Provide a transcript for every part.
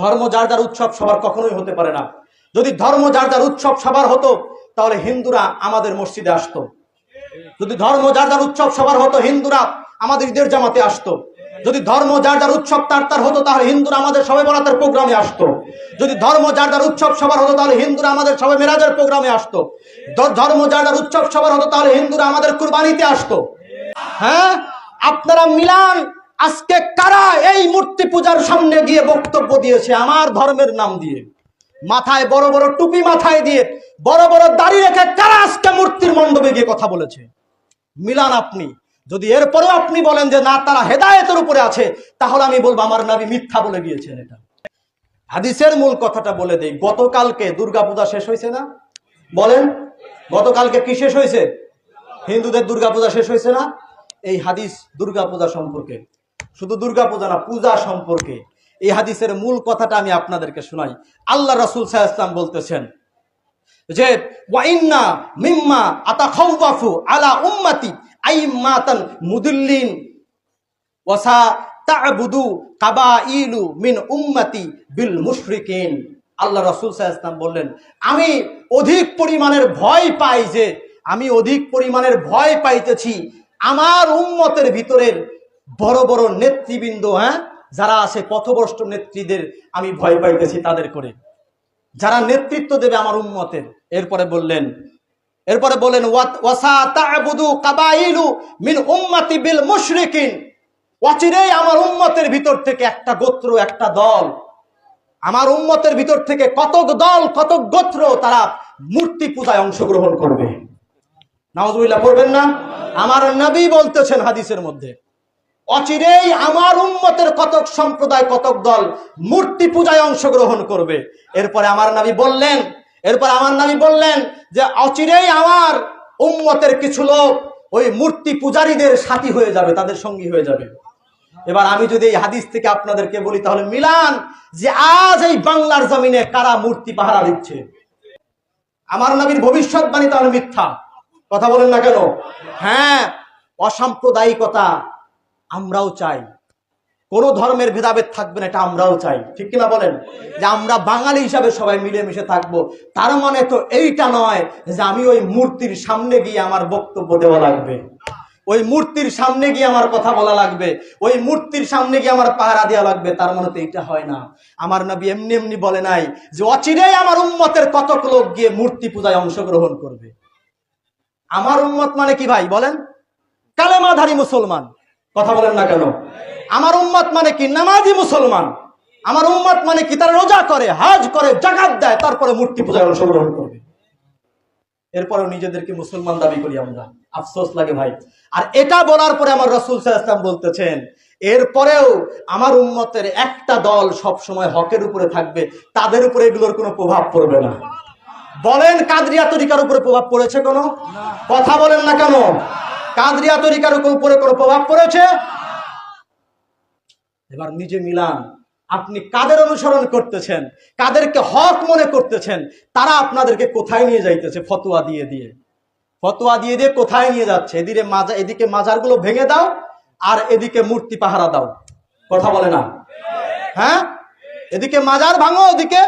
ধর্ম যার যার উৎসব সবার কখনোই হতে পারে না। যদি ধর্ম যার যার উৎসব সবার হতো, তাহলে হিন্দুরা আমাদের মসজিদে আসতো। যদি ধর্ম যার যার উৎসব সবার হতো, হিন্দুরা আমাদের ঈদের জামাতে আসতো। যদি ধর্ম যার যার উৎসব তার তার হতো, তাহলে হিন্দুরা আমাদের সবে বরাতের প্রোগ্রামে আসতো। যদি ধর্ম যার যার উৎসব সবার হতো, তাহলে হিন্দুরা আমাদের সবে মেরাজের প্রোগ্রামে আসতো। ধর্ম যার যার উৎসব সবার হতো, তাহলে হিন্দুরা আমাদের কুরবানিতে আসতো। হ্যাঁ? আপনারা মিলান আজকে কারা এই মূর্তি পূজার সামনে গিয়ে বক্তব্য দিয়েছে আমার ধর্মের নাম দিয়ে? মাথায় বড় বড় টুপি মাথায় দিয়ে বড় বড় দাড়ি রেখে কারা আজকে মূর্তির মণ্ডপে গিয়ে কথা বলেছে? মিলান আপনি। যদি এরপরেও আপনি বলেন যে না, তারা হেদায়েতের উপরে আছে, তাহলে আমি বলব আমার নাবি মিথ্যা বলে গিয়েছেন এটা। হাদিসের মূল কথাটা বলে দেই, গতকালকে দুর্গাপূজা শেষ হয়েছে না? বলেন, গতকালকে কি শেষ হয়েছে? হিন্দুদের দুর্গাপূজা শেষ হয়েছে না? এই হাদিস দুর্গাপূজা সম্পর্কে। শুধু দুর্গাপূজা না, পূজা সম্পর্কে। এই হাদিসের মূল কথাটা আমি আপনাদেরকে শোনাই। আল্লাহ রসুল সাহা ইসলাম বলতেছেন যে, ওয়াইন্না মিম্মা আতা আতাখাউফু আলা উম্মতি আইম্মাতান মুদিল্লিন ওয়াসা তা'বুদু কাবাইলু মিন উম্মতি বিল মুশরিকিন। আল্লাহ রসুল আলাইহি বললেন, আমি অধিক পরিমাণের ভয় পাই যে, আমি অধিক পরিমাণের ভয় পাইতেছি আমার উম্মতের ভিতরের বড় বড় নেতৃবৃন্দ হ্যাঁ? যারা আছে পথভ্রষ্ট নেত্রীদের আমি ভয় পাইতেছি তাদের করে। যারা নেতৃত্ব দেবে আমার উম্মতের। এরপরে বললেন, এরপরে বলেন মিন বিল আমার উম্মতের ভিতর থেকে একটা গোত্র, একটা দল, আমার উম্মতের ভিতর থেকে কতক দল, কতক গোত্র তারা মূর্তি পূজায় অংশগ্রহণ করবে। নাওজুবিল্লাহ করবেন না? আমার নবী বলতেছেন হাদিসের মধ্যে। অচিরেই আমার উম্মতের কতক সম্প্রদায়, কতক দল মূর্তি পূজায় অংশগ্রহণ করবে। এরপরে আমার নবী বললেন, এরপর আমার নবী বললেন যে অচিরেই আমার উম্মতের কিছু লোক ওই মূর্তি পূজারীদের সাথী হয়ে যাবে, তাদের সঙ্গী হয়ে যাবে। এবার আমি যদি এই হাদিস থেকে আপনাদেরকে বলি, তাহলে মিলান যে আজ এই বাংলার জমিনে কারা মূর্তি পাহারা দিচ্ছে। আমার নবীর ভবিষ্যৎবাণী তাহলে মিথ্যা। কথা বলেন না কেন? হ্যাঁ অসাম্প্রদায়িকতা আমরাও চাই। কোন ধর্মের ভেদাভেদ থাকবে না, এটা আমরাও চাই। ঠিক কিনা বলেন? যে আমরা বাঙালি হিসাবে সবাই মিলেমিশে থাকব। তার মানে তো এইটা নয় যে আমি ওই মূর্তির সামনে গিয়ে আমার বক্তব্য দেওয়া লাগবে। ওই মূর্তির সামনে গিয়ে আমার কথা বলা লাগবে। ওই মূর্তির সামনে গিয়ে আমার পাহারা দেওয়া লাগবে। তার মানে তো এইটা হয় না। আমার নবী এমনি এমনি বলে নাই যে অচিরেই আমার উম্মতের কতক লোক গিয়ে মূর্তি পূজায় অংশগ্রহণ করবে। আমার উম্মত মানে কি ভাই, বলেন? কালেমাধারী মুসলমান। কথা বলেন না কেন? আমার উম্মত মানে কি? নামাজি মুসলমান। আমার উম্মত মানে কি? তারা রোজা করে হাজ করে জাকাত দেয় তারপরে মূর্তি পূজায় অংশগ্রহণ করবে। এরপরেও নিজেদেরকে মুসলমান দাবি করি আমরা। আফসোস লাগে ভাই। আর এটা বলার পরে আমার রসুল সাল্লাম বলতেছেন এরপরেও আমার উন্মতের একটা দল সব সময় হকের উপরে থাকবে। তাদের উপরে এগুলোর কোনো প্রভাব পড়বে না। বলেন কাদরিয়া তরিকার উপরে প্রভাব পড়েছে কোনো? কথা বলেন না কেন? কাদরিয়া তরিকার উপরে কোনো প্রভাব পড়েছে? এবার নিজে মিলান, আপনি কাদের অনুসরণ করতেছেন? কাদেরকে হক মনে করতেছেন? তারা আপনাদেরকে কোথায় নিয়ে যাইতেছে? ফতোয়া দিয়ে দিয়ে। ফতোয়া দিয়ে দিয়ে কোথায় নিয়ে যাচ্ছে? এদিকে মাজা, এদিকে মাজারগুলো ভেঙে দাও, আর এদিকে মূর্তি পাহারা দাও। কথা বলে না? হ্যাঁ? এদিকে মাজার ভাঙো, ওদিকে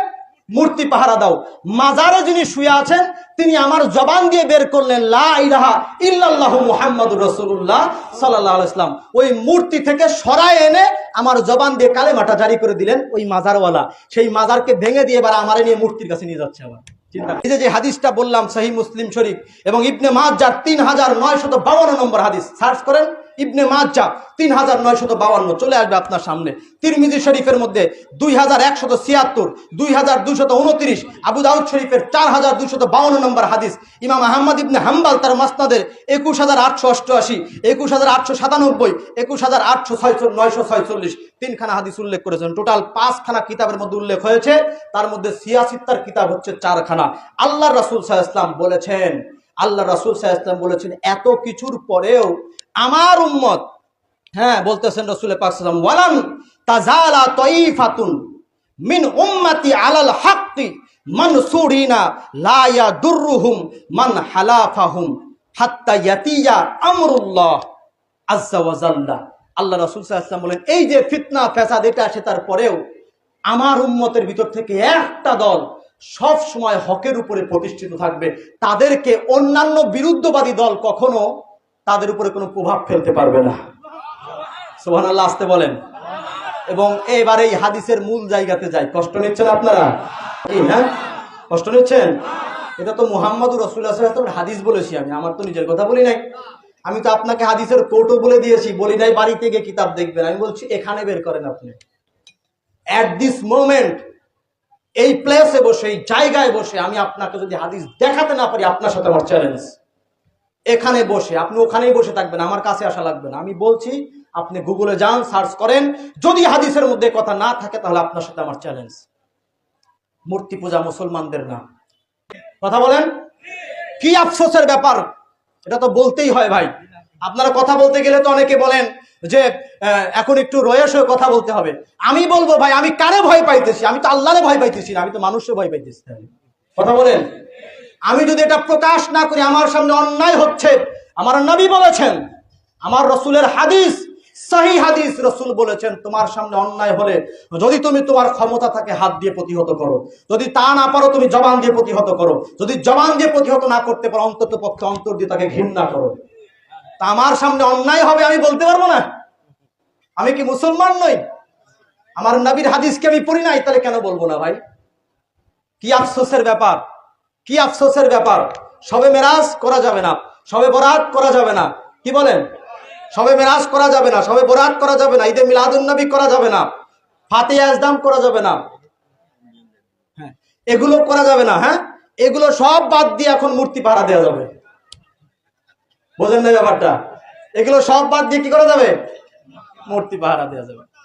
মূর্তি পাহারা দাও। মাজারে যিনি শুয়ে আছেন, তিনি আমার জবান দিয়ে বের করলেন, লা ইলাহা ইল্লাল্লাহ মুহাম্মাদুর রাসূলুল্লাহ সাল্লাল্লাহু আলাইহি সাল্লাম। ওই মূর্তি থেকে সরায় এনে আমার জবান দিয়ে কালেমাটা জারি করে দিলেন ওই মাজারওয়ালা। সেই মাজারকে ভেঙে দিয়ে এবার আমারে নিয়ে মূর্তির কাছে নিয়ে যাচ্ছে আবার। যে হাদিসটা বললাম, সহি মুসলিম শরীফ, এবং ইবনে তিন হাজার নয়শত বাউন্ন নম্বর হাদিস। সার্চ করেন, ইবনে মাজ্জা তিন হাজার নয়শত চলে আসবে আপনার সামনে। তিরমিজি শরীফের মধ্যে দুই হাজার একশত ছিয়াত্তর, দুই হাজার দুশত উনত্রিশ শরীফের চার হাজার দুশত বাউন্ন নম্বর হাদিস। ইমাম ইবনে হাম্বাল তার একুশ হাজার আটশো অষ্টআশি, একুশ হাজার আটশো সাতানব্বই, একুশ হাজার আটশো ছয় নয়শো ছয়চল্লিশ। তিনখানা হাদিস উল্লেখ করেছেন। টোটাল পাঁচখানা কিতাবের মধ্যে উল্লেখ হয়েছে। তার মধ্যে সিয়াসিত্তার কিতাব হচ্ছে চারখানা। আল্লাহ রাসুল সাহা ইসলাম বলেছেন, আল্লাহ রাসুল সাহা ইসলাম বলেছেন, এত কিছুর পরেও আমার উম্মত হ্যাঁ বলতেছেন রসুল পাকসালাম ওয়ালান তাজালা মিন উম্মতি আলাল হাক্কি মানসুরিনা লা ইয়াদুররুহুম মান হালাফাহুম হাত্তা ইয়াতিয়া আমরুল্লাহ আল্লাহ রাসূল বলেন, এই যে ফিতনা, ফ্যাসাদ, এটা আসে তারপরেও আমার উম্মতের ভিতর থেকে একটা দল সব সময় হকের উপরে প্রতিষ্ঠিত থাকবে। তাদেরকে অন্যান্য বিরুদ্ধবাদী দল কখনো তাদের উপরে কোনো প্রভাব ফেলতে পারবে না। সোহান আল্লাহ আসতে বলেন। এবং এবার এই হাদিসের মূল জায়গাতে যাই। কষ্ট নিচ্ছেন আপনারা? কি হ্যাঁ? কষ্ট নিচ্ছেন? এটা তো মুহাম্মদুর রসুল্লাহ হাদিস বলেছি আমি। আমার তো নিজের কথা বলি নাই। আমি তো আপনাকে হাদিসের কোর্টও বলে দিয়েছি। বলি নাই, বাড়িতে গিয়ে কিতাব দেখবেন। আমি বলছি, এখানে বের করেন আপনি। অ্যাট দিস মোমেন্ট এই প্লেসে বসে, এই জায়গায় বসে আমি আপনাকে যদি হাদিস দেখাতে না পারি, আপনার সাথে আমার চ্যালেঞ্জ এখানে বসে, আপনি ওখানেই বসে থাকবেন, আমার কাছে আসা লাগবে না। আমি বলছি, আপনি গুগলে যান সার্চ করেন। যদি হাদিসের মধ্যে কথা না থাকে, তাহলে আপনার সাথে আমার চ্যালেঞ্জ মূর্তি পূজা মুসলমানদের না কথা বলেন? কি আফসোসের ব্যাপার? এটা তো বলতেই হয় ভাই। আপনারা কথা বলতে গেলে তো অনেকে বলেন যে এখন একটু রয়েস হয়ে কথা বলতে হবে। আমি বলব ভাই, আমি কারে ভয় পাইতেছি? আমি তো আল্লাহরে ভয় পাইতেছি না, আমি তো মানুষে ভয় পাইতেছি কথা বলেন। আমি যদি এটা প্রকাশ না করি, আমার সামনে অন্যায় হচ্ছে। আমার নবী বলেছেন, আমার রসুলের হাদিস, সহি হাদিস রসুল বলেছেন, তোমার সামনে অন্যায় হলে যদি তুমি তোমার ক্ষমতা থাকে হাত দিয়ে প্রতিহত করো। যদি তা না পারো, তুমি জবান দিয়ে প্রতিহত করো। যদি জবান দিয়ে প্রতিহত না করতে পারো অন্তত পক্ষে অন্তর দিয়ে তাকে ঘৃণা করো। তা আমার সামনে অন্যায় হবে, আমি বলতে পারব না। আমি কি মুসলমান নই? আমার নবীর হাদিসকে আমি পড়ি নাই, তাহলে কেন বলব না ভাই? কি আফসোসের ব্যাপার? কি আফসোসের ব্যাপার? সবে মেরাজ করা যাবে না, সবে বরাত করা যাবে না। কি বলেন? সবে মেরাজ করা যাবে না, সবে বরাত করা যাবে না, ঈদে মিলাদুন্নবী করা যাবে না ফাতে আজদাম করা যাবে না। হ্যাঁ এগুলো করা যাবে না হ্যাঁ? এগুলো সব বাদ দিয়ে এখন মূর্তি পাহারা দেওয়া যাবে। বোঝেন না ব্যাপারটা? এগুলো সব বাদ দিয়ে কি করা যাবে? মূর্তি পাহারা দেওয়া যাবে।